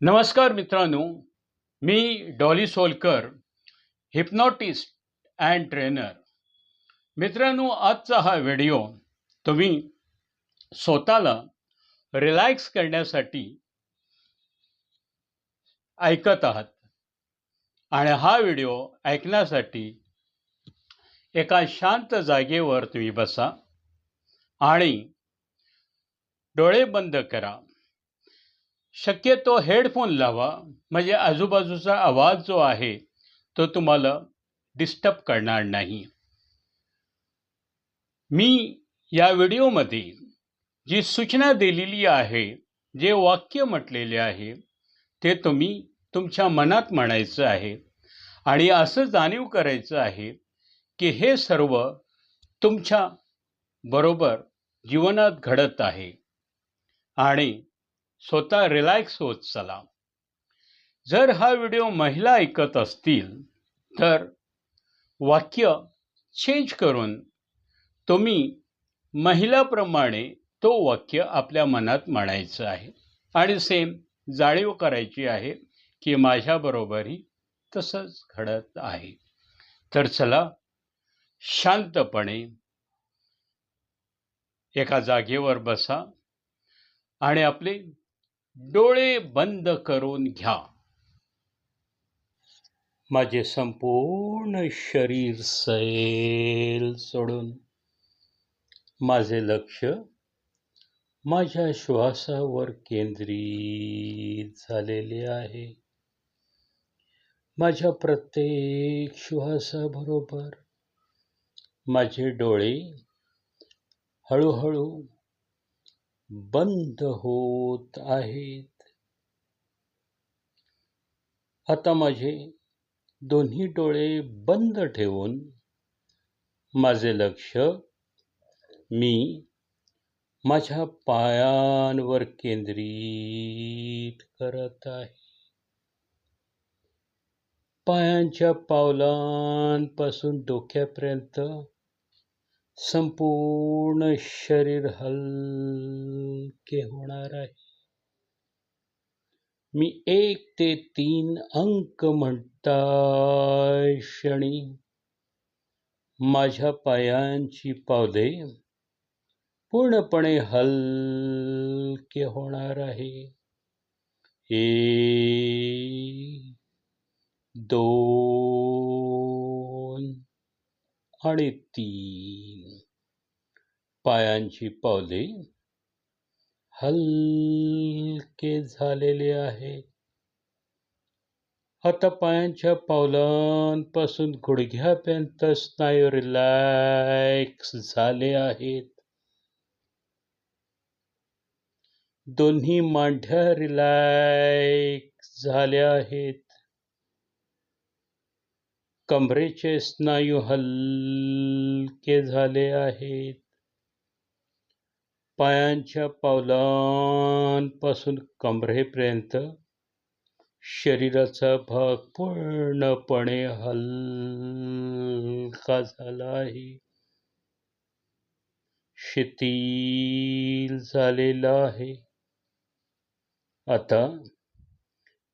नमस्कार मित्रांनो मी Dolly Solkar hypnotist and trainer मित्रांनो आजचा हा व्हिडिओ तुम्ही स्वतःला रिलॅक्स करण्यासाठी ऐकत आहात. आणि हा व्हिडिओ ऐकण्यासाठी एका शांत जागेवर तुम्ही बसा आणि डोळे बंद करा. शक्यतो हेडफोन लावा म्हणजे आजूबाजूचा आवाज जो आहे तो तुम्हाला डिस्टर्ब करणार नाही. मी या व्हिडिओमध्ये जी सूचना दिलेली आहे जे वाक्य म्हटलेले आहे ते तुम्ही तुमच्या मनात म्हणायचं आहे आणि असं जाणीव करायचं आहे की हे सर्व तुमच्या बरोबर जीवनात घडत आहे. आणि स्वतः रिलॅक्स होत चला. जर हा व्हिडिओ महिला ऐकत असतील तर वाक्य चेंज करून तुम्ही महिलाप्रमाणे तो वाक्य आपल्या मनात म्हणायचं आहे. आणि सेम जाणीव करायची आहे की माझ्याबरोबरही तसंच घडत आहे. तर चला शांतपणे एका जागेवर बसा आणि आपले डोळे बंद करून घ्या. माझे संपूर्ण शरीर सैल सोडून. माझे लक्ष माझ्या श्वासावर केंद्रित झालेले आहे. माझ्या प्रत्येक श्वासाबरोबर माझे डोळे हळूहळू बंद होत आहेत. आता माझे दोन्ही डोळे बंद ठेवून माझे लक्ष मी माझ्या पायांवर केंद्रित करत आहे. पायांच्या पावलांपासून डोक्यापर्यंत संपूर्ण शरीर हलके होणार आहे. मी एक ते तीन अंक म्हणता क्षणी माझ्या पायांची पावले पूर्णपणे हलके होणार आहे. ए दोन आणि तीन. पायांची पावले हलके झालेले आहे. आता पायांच्या पावलांपासून गुडघ्यापर्यंत स्नायू रिलॅक्स झाले आहेत. दोन्ही मांड्या रिलॅक्स झाल्या आहेत. कमरेचे स्नायू हलके झाले आहेत. पायांच्या पावलांपासून कमरेपर्यंत शरीराचा भाग पूर्णपणे हलका झाला आहे. शिथिल झालेला आहे. आता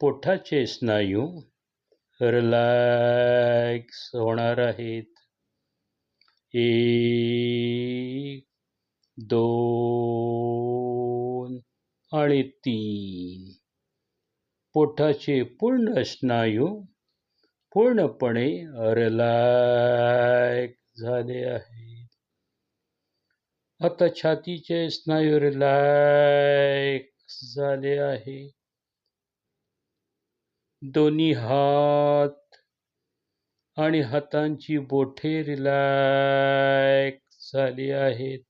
पोटाचे स्नायू रिलॅक्स होणार आहेत. एक दोन आणि तीन. पोटाचे पूर्ण स्नायू पूर्णपणे रिलॅक्स झाले आहेत. आता छातीचे स्नायू रिलॅक्स झाले आहे. दोन्ही हात आणि हातांची बोठे रिलॅक्स झाली आहेत.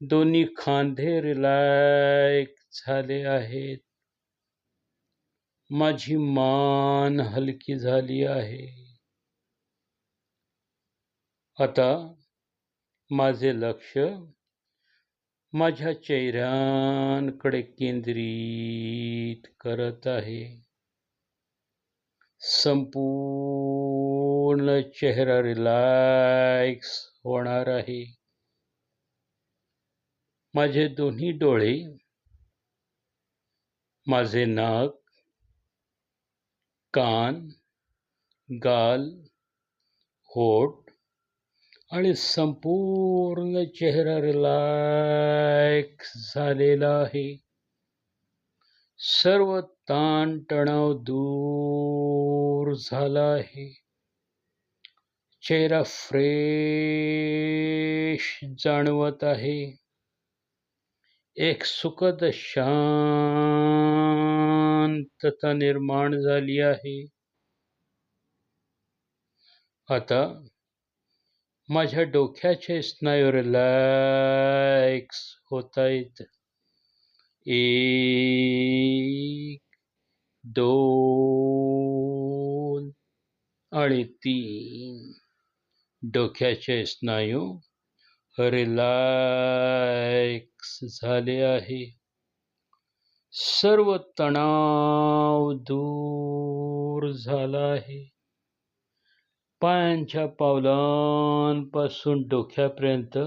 दोन्ही खांदे रिलॅक्स झाले आहेत. माझी मान हलकी झाली आहे. आता माझे लक्ष माझ्या चेहऱ्यांकडे केंद्रित करत आहे. संपूर्ण चेहरा रिलॅक्स होणार आहे. माझे दोन्ही डोळे माझे नाक कान गाल होठ आणि संपूर्ण चेहरा रिलॅक्स झालेला आहे. सर्व ताणतणाव दूर झाला आहे. चेहरा फ्रेश जाणवत आहे. एक सुखद शांतता निर्माण झाली आहे. आता माझ्या डोक्याचे स्नायू रिलॅक्स होत आहेत एक दोन आणि तीन डोक्याचे स्नायू रिलॅक्स झाले आहे. सर्व तणाव दूर झाला आहे. पायांच्या पावलांपासून डोक्यापर्यंत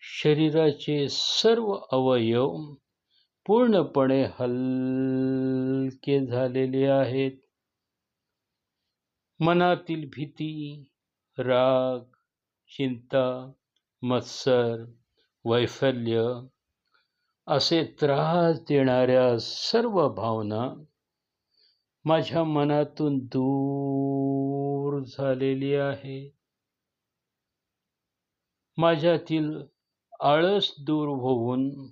शरीराचे सर्व अवयव पूर्णपणे हलके झालेले आहेत. मनातील भीती राग चिंता मत्सर वैफल्य असे त्रास देणाऱ्या सर्व भावना माझ्या मनातून दूर झालेली आहे. माझ्यातील आळस दूर होऊन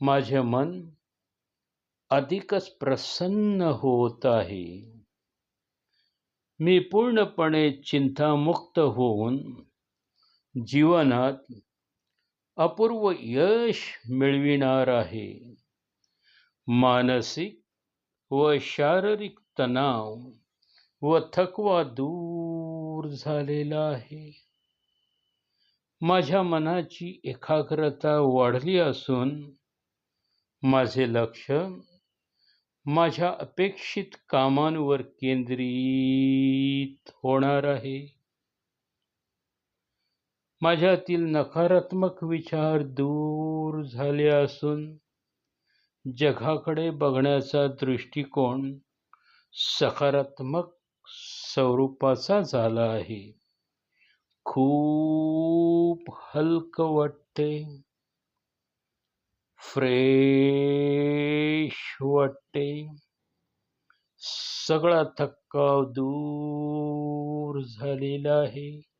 माझे मन अधिकच प्रसन्न होत आहे. मी पूर्णपणे चिंतामुक्त होऊन जीवनात अपूर्व यश मिळविणार आहे. मानसिक व शारीरिक तणाव व थकवा दूर झालेला आहे. माझ्या मनाची एकाग्रता वाढली असून माझे लक्ष माझ्या अपेक्षित कामांवर केंद्रित होणार आहे. माझ्यातील नकारात्मक विचार दूर झाले असून जगाकडे बघण्याचा दृष्टिकोन सकारात्मक स्वरूपाचा झाला आहे. खूप हलकं वाटते. फ्रेश वाटते. सगळा थक्काव दूर झालेला आहे.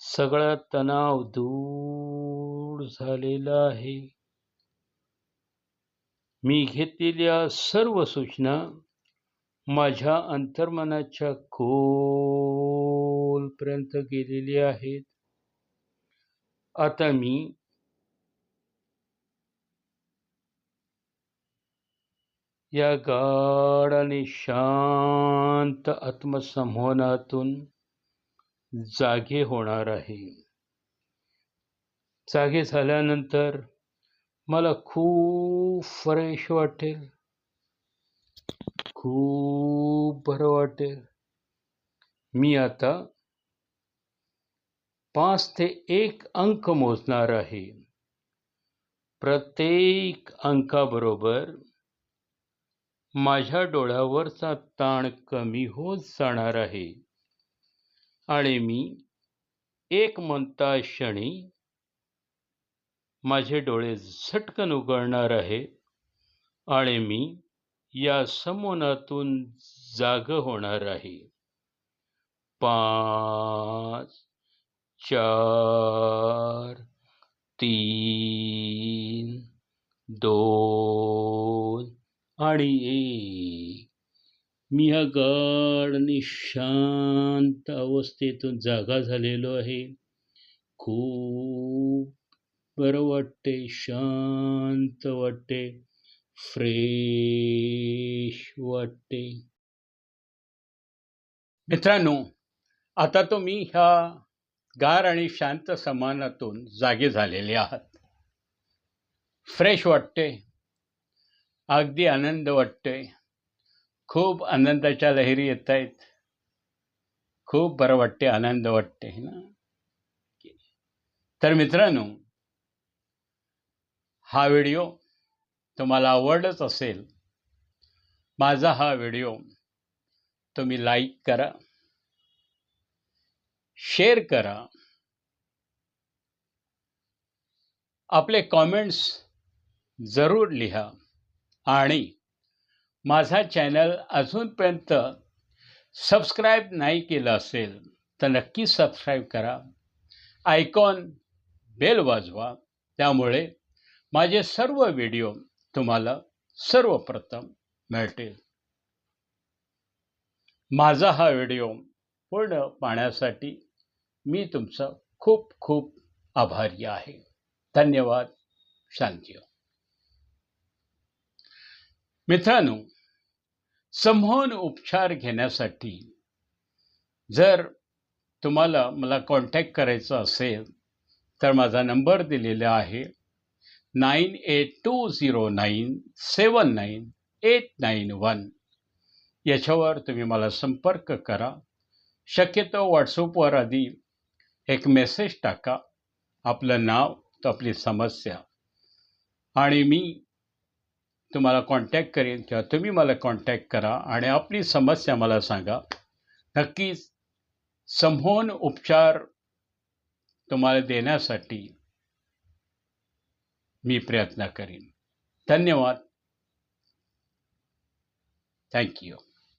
सगळा तणाव दूर झालेला आहे. मी घेतलेल्या सर्व सूचना माझ्या अंतर्मनाच्या खोलपर्यंत गेलेली आहेत. आता मी या गाढ आणि शांत आत्मसंमोहनातून जागे होणार आहे. जागे झाल्यानंतर मला खूप फ्रेश वाटेल. खूप बरं वाटेल. मी आता पाच ते एक अंक मोजणार आहे. प्रत्येक अंकाबरोबर माझ्या डोळ्यावरचा ताण कमी होत जाणार आहे. आणि मी एक म्हणता क्षणी माझे डोळे झटकन उघडणार आहे आणि मी या समोनातून जाग होणार आहे. पाच चार तीन दोन आणि एक. मी ह्या गाढ आणि शांत अवस्थेतून जागा झालेलो आहे. खूप बरं वाटते शांत वाटते फ्रेश वाटते मित्रांनो आता तुम्ही ह्या गार आणि शांत समानातून जागे झालेले आहात. फ्रेश वाटते अगदी आनंद वाटतोय. खूप आनंदाच्या लहरी येत आहेत खूप बरं वाटते आनंद वाटते ना? तर मित्रांनो हा व्हिडिओ तुम्हाला आवडत असेल माझा हा व्हिडिओ तुम्ही लाईक करा शेअर करा आपले कॉमेंट्स जरूर लिहा आणि माझा चॅनल अजूनपर्यंत सबस्क्राईब नाही केलं असेल तर नक्की सबस्क्राईब करा. आयकॉन बेल वाजवा. त्यामुळे माझे सर्व व्हिडिओ तुम्हाला सर्वप्रथम मिळतील. माझा हा व्हिडिओ पूर्ण पाहण्यासाठी मी तुमचा खूप खूप आभारी आहे. धन्यवाद. शांती. मित्रांनो समूहन उपचार घेण्यासाठी जर तुम्हाला मला कॉन्टॅक्ट करायचं असेल तर माझा नंबर दिलेला आहे nine eight two zero nine seven nine eight nine one. याच्यावर तुम्ही मला संपर्क करा. शक्यतो व्हॉट्सअपवर आधी एक मेसेज टाका. आपलं नाव तो आपली समस्या. आणि मी तुम्हाला कॉन्टॅक्ट करेन किंवा तुम्ही मला कॉन्टॅक्ट करा आणि आपली समस्या मला सांगा. नक्कीच समोहन उपचार तुम्हाला देण्यासाठी मी प्रयत्न करीन. धन्यवाद. थँक्यू